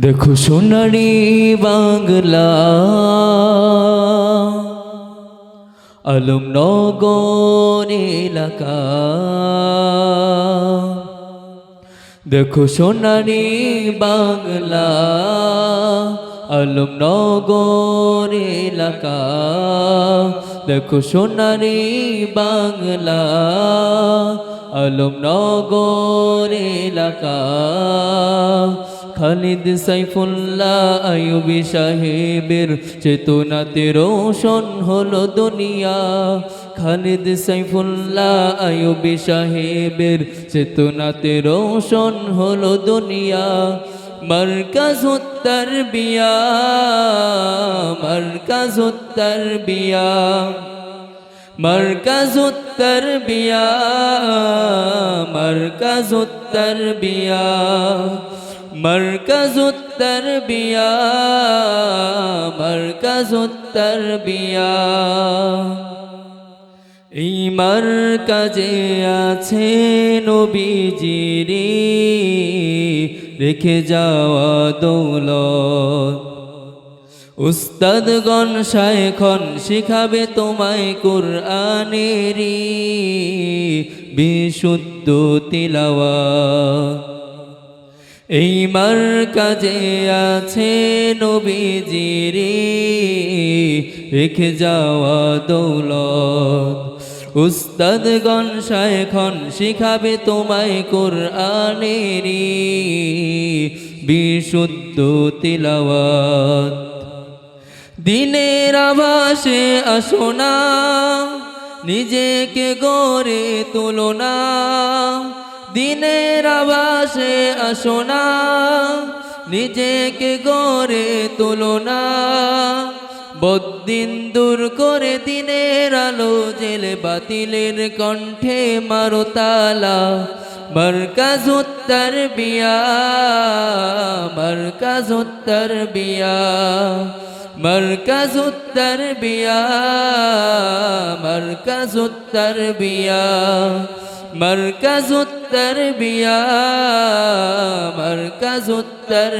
দেখো সোনারি বাংলা। আলম নগর এলাকা। দেখো সোনারি বাংলা। আলম নগর এলাকা। দেখো সোনারি বাংলা। আলম নগর এলাকা। খালিদ সাইফুল্লাহ আয়ুবি সাহেবের চেতনাতে রোশন হলো দুনিয়া। খালিদ সাইফুল্লাহ আয়ুবি সাহেবের চেতনাতে রোশন হলো দুনিয়া। মরকাজ উত্তর বিয়া মরকাজ উত্তর বিয়া মরকাজ উত্তর বিয়া মরকাজ উত্তর বিয়া মরকাজ উত্তর বিয়া মরকাজ উত্তর বিয়া এই মার্কাজে আছে নবীজিরি রেখে যাওয়া দৌলত। উস্তাদগণ শায়খন শিখাবে তোমায় কুরআনেরি বিশুদ্ধ তিলাওয়া এই মার্কাজে আছে নবীজিরি, রেখে যাওয়া দৌলত। উস্তাদগণ শায়খন শিখাবে তোমায় কোরআনেরি বিশুদ্ধ তিলাওয়াত। দিনের আভাসে আসো না, নিজেকে গড়ে তোলো না। দিনের আভাসে আসো না, নিজেকে গড়ে তোলো না। বদিন দূর করে দিনের আলো, জেলে বাতিলের কণ্ঠে মারো তালা। মরকাজ উত্তর বিয়া মরকাজ উত্তর বিয়া। মরকাজ উত্তর বিয়া মরকাজ উত্তর বিয়া মরকাজ উত্তর